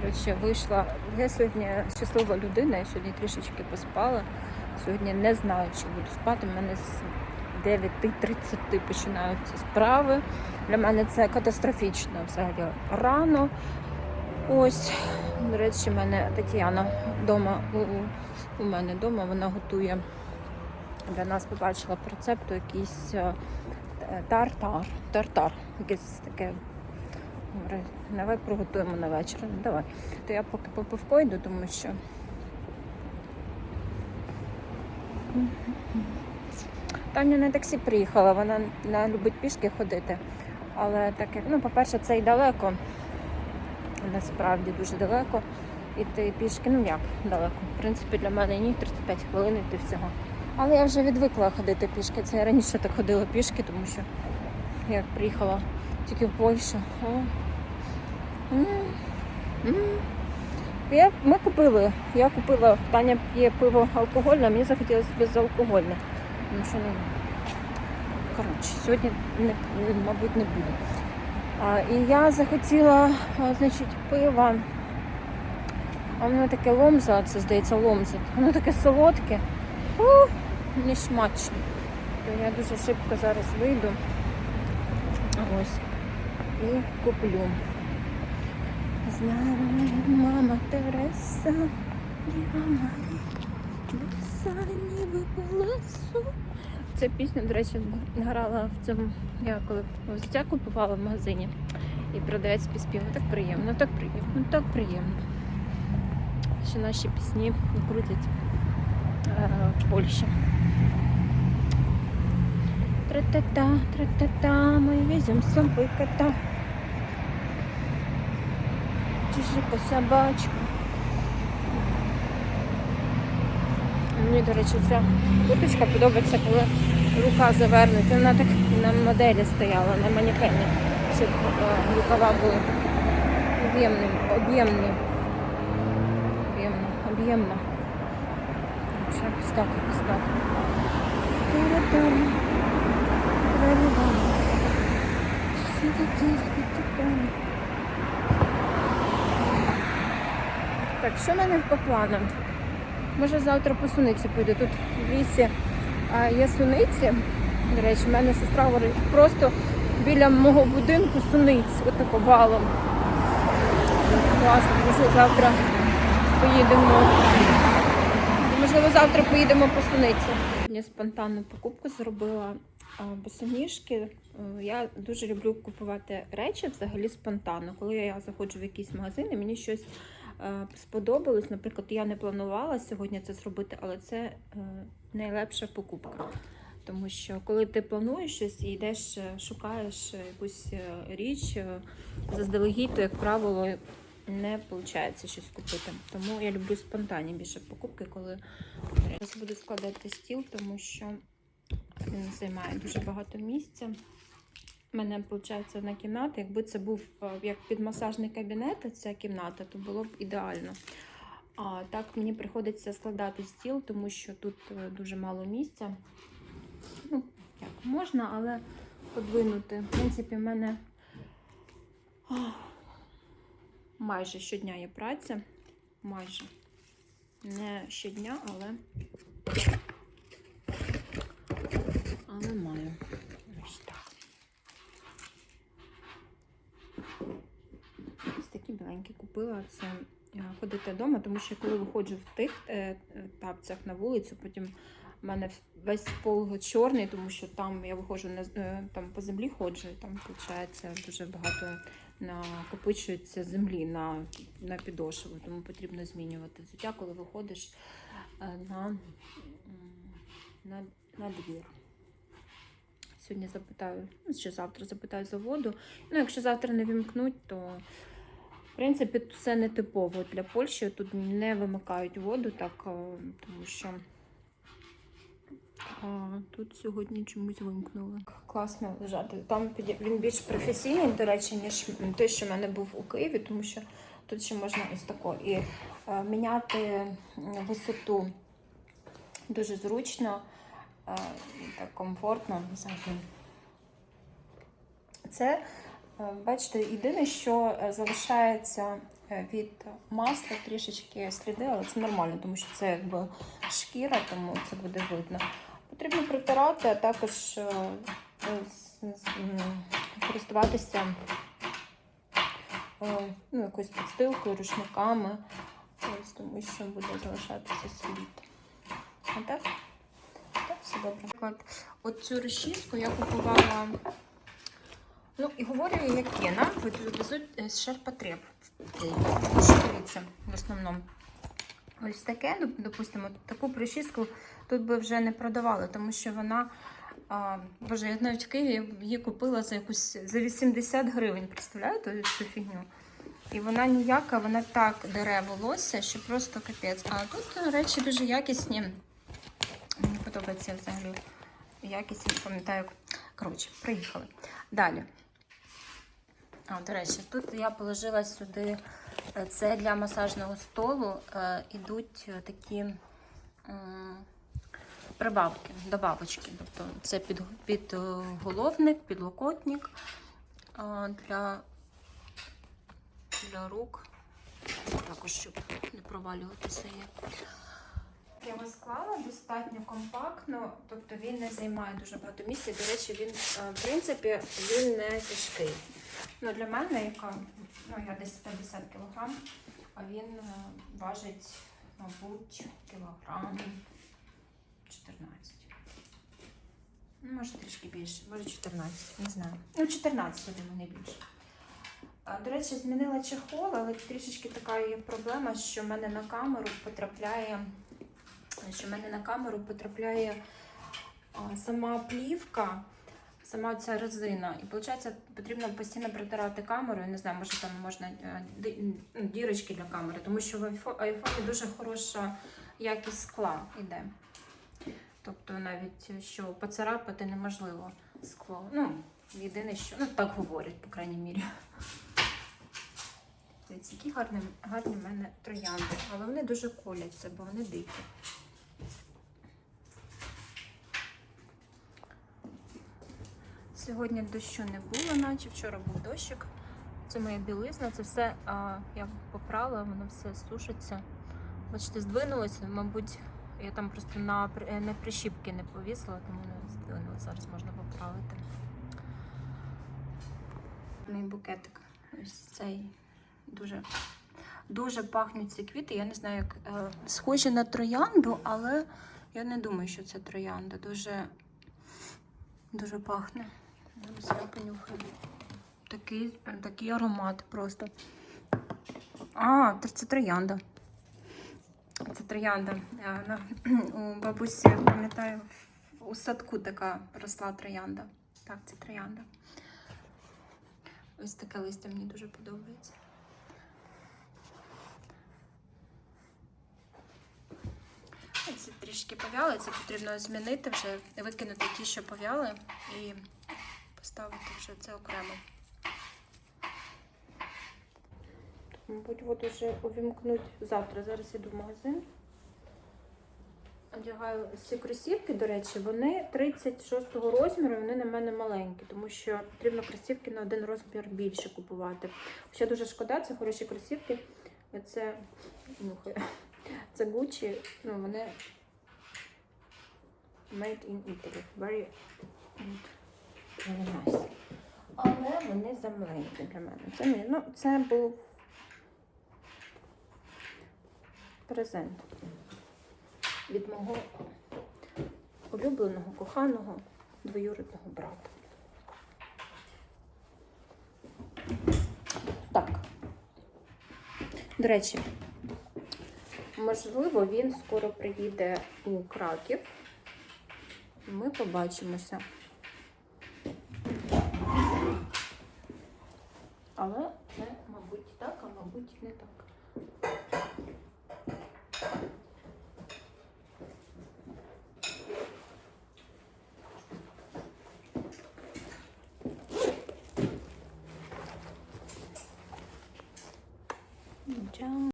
Коротше, вийшла. Я сьогодні щаслива людина, я сьогодні трішечки поспала. Сьогодні не знаю, чи буду спати. У мене з 9.30 починаються справи. Для мене це катастрофічно взагалі рано. Ось, до речі, в мене Тетяна вдома у, у мене вдома, вона готує для нас побачила по рецепту якийсь е, тартар. Тартар. Якесь таке. Говорить, Давай приготуємо на вечір. Давай. То я поки по пивко йду, тому що. Таня на таксі приїхала, вона не любить пішки ходити. Але так як, ну, по-перше, це і далеко. Насправді дуже далеко. Іти пішки, ну як далеко. В принципі, для мене ні, 35 хвилин іти всього. Але я вже відвикла ходити пішки. Це я раніше так ходила пішки, тому що я приїхала тільки в. М. Я, ми купили. Я купила, Таня п'є пиво алкогольне, а мені захотілося безалкогольне. Тому що, ну, коротше, сьогодні, не, мабуть, не буде. А, і я захотіла, а, значить, пива. А воно таке ломза, це здається ломза. Воно таке солодке. Фу, не смачно. То я дуже швидко зараз вийду. Ось. І куплю. Знаю, мама Тереса, Діва Марія, ніби по лесу. Ця пісня, до речі, грала в цьому. Я коли взуття купувала в магазині. І продавець підспівав. Так приємно, так приємно, так приємно. Що наші пісні крутять е, в Польщі. Тра-та-та, тра-та-та, ми візьмем з кота. Чужика собачка. Мені, до речі, ця курточка подобається, коли рука завернута. Вона так на моделі стояла, на манікені. Щоб е, рукава були об'ємні, об'ємні. Об'ємно, об'ємно. Ще якось так, якось так. Тара-тара. Тара-рара. Так, що в мене по планам? Може завтра по суниці піду. Тут в лісі є суниці. До речі, в мене сестра говорить, просто біля мого будинку суниць, отако валом. Класно, може завтра поїдемо. Можливо, завтра поїдемо по суниці. Я спонтанну покупку зробила босоніжки. Е, Я дуже люблю купувати речі взагалі спонтанно. Коли я заходжу в якийсь магазин і мені щось е, сподобалось. Наприклад, я не планувала сьогодні це зробити, але це е, найлепша покупка. Тому що коли ти плануєш щось і йдеш, е, шукаєш якусь річ заздалегідь, то, як правило, не виходить щось купити. Тому я люблю спонтанні більше покупки, коли зараз буду складати стіл, тому що він займає дуже багато місця. У мене виходить одна кімната. Якби це був е, як підмасажний кабінет, ця кімната, то було б ідеально. А так мені приходиться складати стіл, тому що тут е, дуже мало місця. Ну, як можна, але подвинути. В принципі, в мене а, майже щодня є праця. Майже. Не щодня, але. Але маю. Ось так. Ось такі біленькі купила. Це е, ходити вдома, тому що коли виходжу в тих е, е, тапцях на вулицю, потім в мене весь пол чорний, тому що там я виходжу на там по землі ходжу, і там виходить дуже багато накопичується землі на, на підошву, тому потрібно змінювати взуття, коли виходиш на, на, на двір. Сьогодні запитаю, ну, завтра запитаю за воду. Ну, якщо завтра не вімкнуть, то принципі все не типово для Польщі. Тут не вимикають воду, так, е, тому що а, тут сьогодні чомусь вимкнули. Класно лежати. Там він більш професійний, до речі, ніж той, що в мене був у Києві, тому що тут ще можна ось тако. І е, міняти висоту дуже зручно, е, так комфортно. Це, е, бачите, єдине, що е, залишається е, від масла трішечки сліди, але це нормально, тому що це якби шкіра, тому це буде видно. Потрібно протирати, а також е, м, користуватися е, ну, якоюсь підстилкою, рушниками, ось, тому що буде залишатися слід. А так? Так, все добре. От цю розчіску я купувала. Ну, і говорю, як є. Нам везуть е, з ширпотреб. Що дивіться, в основному. Ось таке, ну, допустимо, таку прищіску тут би вже не продавали, тому що вона. А, боже, я навіть в Києві її купила за якусь за 80 гривень. Представляєте цю фігню? І вона ніяка, вона так дере волосся, що просто капець. А тут речі дуже якісні. Мені подобається взагалі якість, я пам'ятаю. Коротше, приїхали. Далі. А, до речі, тут я положила сюди, е, це для масажного столу е, ідуть е, такі прибавки, добавочки. Тобто це під, підголовник, підлокотник для, для рук. Також, щоб не провалюватися є. Я склала достатньо компактно, тобто він не займає дуже багато місця. До речі, він, в принципі, він не тяжкий. Ну, для мене, яка ну, я десь 50 кг, а він е, важить, мабуть, кілограм 14. Ну, може трішки більше, може 14, не знаю. Ну, 14, я думаю, не більше. До речі, змінила чехол, але трішечки така є проблема, що в мене на камеру потрапляє, що в мене на камеру потрапляє сама плівка, сама ця резина. І виходить, потрібно постійно протирати камеру. Я не знаю, може там можна е, ну, дірочки для камери, тому що в айфоні дуже хороша якість скла йде. Тобто навіть що поцарапати неможливо скло. Ну, єдине, що ну так говорять, по крайній мірі. Дивіться, які гарні, гарні в мене троянди. Але вони дуже коляться, бо вони дикі. Сьогодні дощу не було, наче вчора був дощик. Це моя білизна, це все а, я попрала, воно все сушиться. Бачите, здвинулося, мабуть, я там просто на, при- на прищіпки не повісила, тому не здвинулося. Зараз можна поправити. Мій букетик. Ось цей дуже, дуже пахнуть ці квіти. Я не знаю, як е, схожі на троянду, але я не думаю, що це троянда. Дуже, дуже пахне. Зараз я понюхаю. Такий, такий аромат просто. А, це це троянда. Це троянда. Е, У бабусі, пам'ятаю, у садку така росла троянда. Так, це троянда. Ось таке листя мені дуже подобається. Ці трішки повяли, це потрібно змінити вже, викинути ті, що повяли, і поставити вже це окремо. Мабуть, воду вже увімкнуть завтра. Зараз іду в магазин. Одягаю ці кросівки, до речі, вони 36-го розміру, вони на мене маленькі, тому що потрібно кросівки на один розмір більше купувати. Хоча дуже шкода, це хороші кросівки. Це, це Gucci, ну вони made in Italy. Very good. Але вони замаленькі для мене. Це, не, ну, це був презент від мого улюбленого, коханого, двоюрідного брата. Так. До речі, можливо, він скоро приїде у Краків. Ми побачимося. Але це, мабуть, так, а мабуть, не так.